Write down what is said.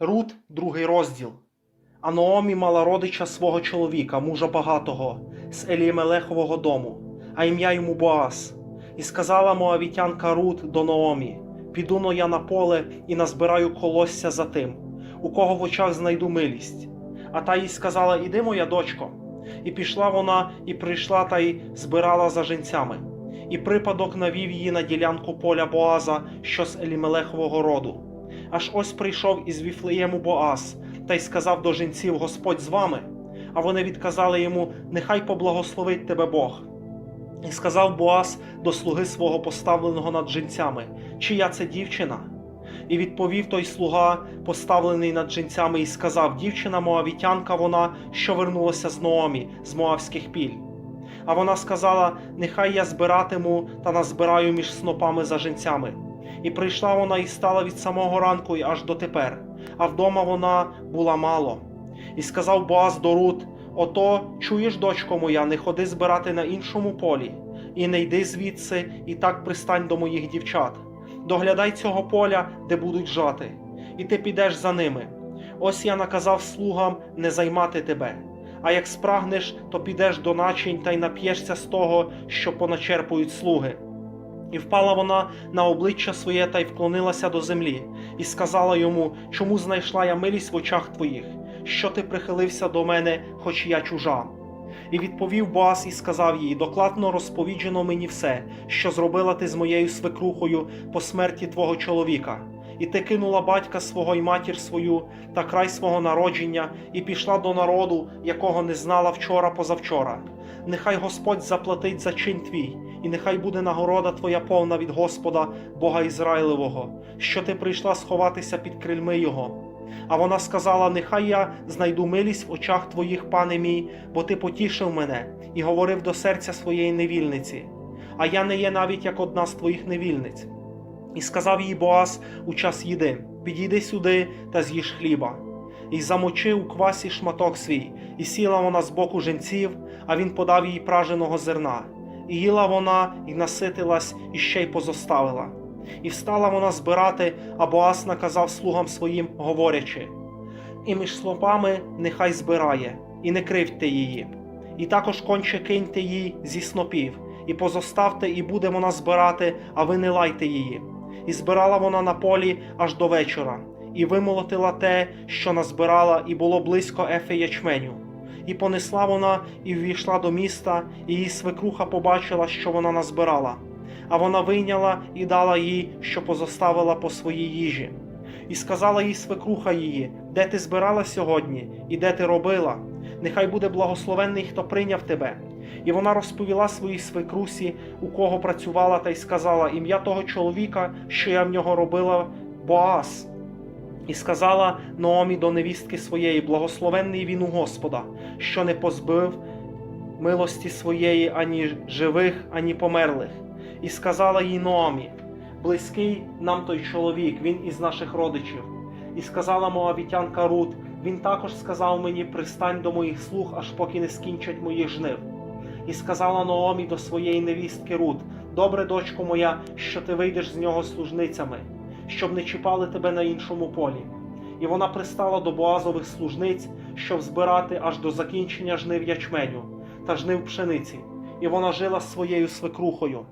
Рут, другий розділ. А Наомі мала родича свого чоловіка, мужа багатого, з Еліємелехового дому, а ім'я йому Боаз. І сказала Моавітянка Рут до Наомі: Піду но я на поле і назбираю колосся за тим, у кого в очах знайду милість. А та їй сказала: Іди, моя дочко. І пішла вона, і прийшла та й збирала за женцями. І припадок навів її на ділянку поля Боаза, що з Елімелехового роду. Аж ось прийшов із Віфлеєму Боаз, та й сказав до жінців Господь з вами. А вони відказали йому: Нехай поблагословить тебе Бог. І сказав Боаз до слуги свого поставленого над жінцями, чия це дівчина? І відповів той слуга, поставлений над жінцями, і сказав: Дівчина Моавітянка вона, що вернулася з Ноомі, з Моавських піль. А вона сказала: Нехай я збиратиму та назбираю між снопами за жінцями. І прийшла вона і стала від самого ранку і аж дотепер, а вдома вона була мало. І сказав Боаз до Рут: Ото, чуєш, дочко моя, не ходи збирати на іншому полі, і не йди звідси, і так пристань до моїх дівчат. Доглядай цього поля, де будуть жати, і ти підеш за ними. Ось я наказав слугам не займати тебе. А як спрагнеш, то підеш до начинь та й нап'єшся з того, що поначерпують слуги. І впала вона на обличчя своє та й вклонилася до землі, і сказала йому, чому знайшла я милість в очах твоїх, що ти прихилився до мене, хоч я чужа. І відповів Боаз і сказав їй: докладно розповіджено мені все, що зробила ти з моєю свекрухою по смерті твого чоловіка. І ти кинула батька свого і матір свою та край свого народження, і пішла до народу, якого не знала вчора позавчора. Нехай Господь заплатить за чин твій, і нехай буде нагорода твоя повна від Господа, Бога Ізраїлевого, що ти прийшла сховатися під крильми Його. А вона сказала: Нехай я знайду милість в очах твоїх, пане мій, бо ти потішив мене і говорив до серця своєї невільниці. А я не є навіть як одна з твоїх невільниць. І сказав їй Боаз у час їди: Підійди сюди та з'їж хліба. І замочи у квасі шматок свій, і сіла вона з боку женців, а він подав їй праженого зерна. І їла вона, і наситилась, і ще й позоставила. І встала вона збирати, а Боас наказав слугам своїм, говорячи: І між слопами нехай збирає, і не кривте її. І також конче киньте їй зі снопів, і позоставте, і буде вона збирати, а ви не лайте її. І збирала вона на полі аж до вечора, і вимолотила те, що назбирала, і було близько ефи ячменю. І понесла вона, і ввійшла до міста, і її свекруха побачила, що вона назбирала. А вона вийняла і дала їй, що позоставила по своїй їжі. І сказала їй свекруха її, де ти збирала сьогодні, і де ти робила. Нехай буде благословенний, хто прийняв тебе. І вона розповіла своїй свекрусі, у кого працювала, та й сказала ім'я того чоловіка, що я в нього робила Боаз. І сказала Наомі до невістки своєї, благословенний він у Господа, що не позбив милості своєї ані живих, ані померлих. І сказала їй Ноамі: Близький нам той чоловік, він із наших родичів. І сказала Моавітянка Рут: Він також сказав мені: Пристань до моїх слуг, аж поки не скінчать моїх жнив. І сказала Наомі до своєї невістки Рут: Добре, дочко моя, що ти вийдеш з нього служницями, щоб не чіпали тебе на іншому полі. І вона пристала до Боазових служниць, щоб збирати аж до закінчення жнив ячменю та жнив пшениці, і вона жила своєю свекрухою.